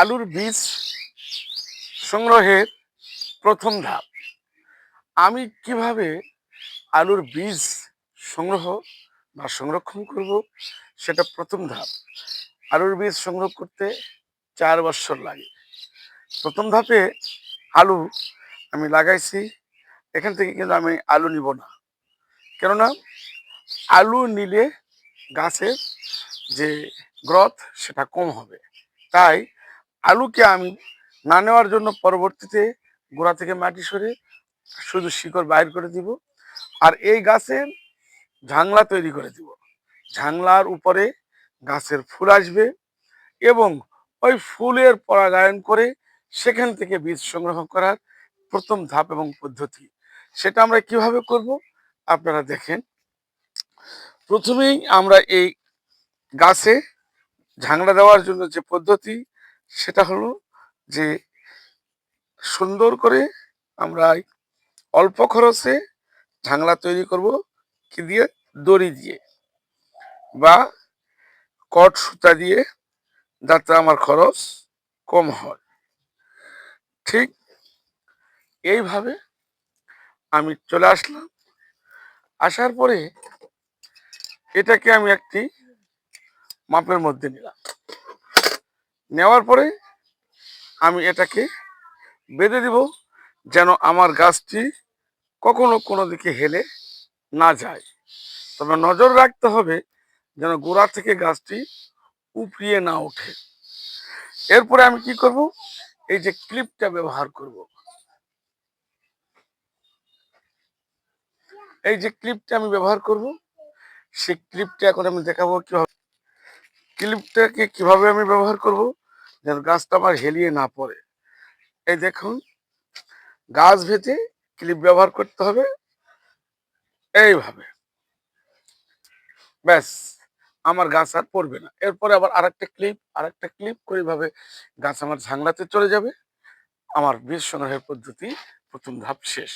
আলুর বীজ সংগ্রহের প্রথম ধাপ। আমি কীভাবে আলুর বীজ সংগ্রহ বা সংরক্ষণ করব সেটা প্রথম ধাপ। আলুর বীজ সংগ্রহ করতে চার বছর লাগে। প্রথম ধাপে আলু আমি লাগাইছি, এখান থেকে কিন্তু আমি আলু নিব না। কেননা আলু নিলে গাছের যে গ্রথ সেটা কম হবে। তাই আলুকে আমি না নেওয়ার জন্য পরবর্তীতে গোড়া থেকে মাটি সরে শুধু শিকড় বাইর করে দিব আর এই গাছের ঝাংলা তৈরি করে দিব। ঝাংলার উপরে গাছের ফুল আসবে এবং ওই ফুলের পরাগায়ন করে সেখান থেকে বীজ সংগ্রহ করার প্রথম ধাপ এবং পদ্ধতি। সেটা আমরা কীভাবে করব আপনারা দেখেন। প্রথমেই আমরা এই গাছে ঝাংড়া দেওয়ার জন্য যে পদ্ধতি, সেটা হলো যে সুন্দর করে আমরা অল্প খরচে ঝাংলা তৈরি করব, কি দিয়ে? দড়ি দিয়ে বা কট সুতা দিয়ে, যাতে আমার খরচ কম হয়। ঠিক এইভাবে আমি চলে আসলাম। আসার পরে এটাকে আমি একটি মাপের মধ্যে নিলাম। নেওয়ার পরে আমি এটাকে বেঁধে দিব যেন আমার গাছটি কখনো কোনো দিকে হেলে না যায়। তবে নজর রাখতে হবে যেন গোড়া থেকে গাছটি উপড়িয়ে না ওঠে। এরপরে আমি কি করব? এই যে ক্লিপটা ব্যবহার করব। এই যে ক্লিপটা আমি ব্যবহার করব, সেই ক্লিপটা এখন আমি দেখাবো কীভাবে ক্লিপটাকে কীভাবে আমি ব্যবহার করব যেন গাছটা আমার হেলিয়ে না পড়ে? এই দেখুন, গাছ ভেতে ক্লিপ ব্যবহার করতে হবে। এইভাবে। ব্যাস, আমার গাছ আর পড়বে না। এরপরে আবার আরেকটা ক্লিপ আরেকটা ক্লিপ করে গাছ আমার ঝাংলাতে চলে যাবে। আমার বীজ সংগ্রহের পদ্ধতি প্রথম ধাপ শেষ।